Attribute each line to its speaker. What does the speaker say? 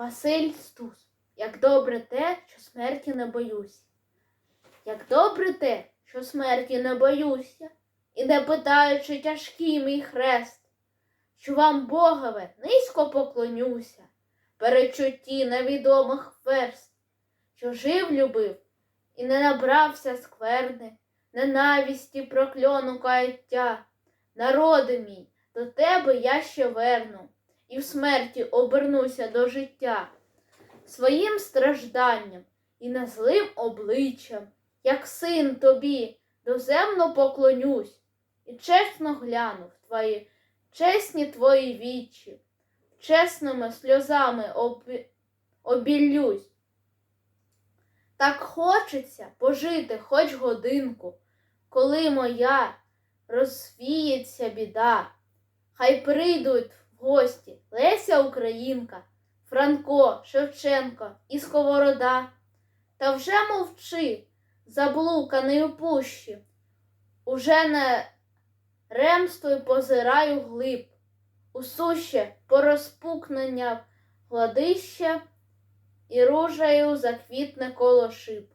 Speaker 1: Василь Стус. Як добре те, що смерті не боюсь. Як добре те, що смерті не боюся, і не питаючи тяжкий мій хрест, що вам, Богове, низько поклонюся, перечутті невідомих верст, що жив, любив і не набрався скверни, ненависті прокльону каяття. Народи мій, до тебе я ще верну, і в смерті обернуся до життя. Своїм стражданням і незлим обличчям, як син тобі, доземно поклонюсь, і чесно гляну в твої чесні твої вічі, чесними сльозами обі- обіллюсь. Так хочеться пожити хоч годинку, коли моя розвіється біда. Хай прийдуть гості Леся Українка, Франко, Шевченко і Сковорода. Та вже мовчи, заблуканий у пущі, уже не ремствуй позираю глиб, у суще порозпукнення гладище і ружею заквітне коло шиб.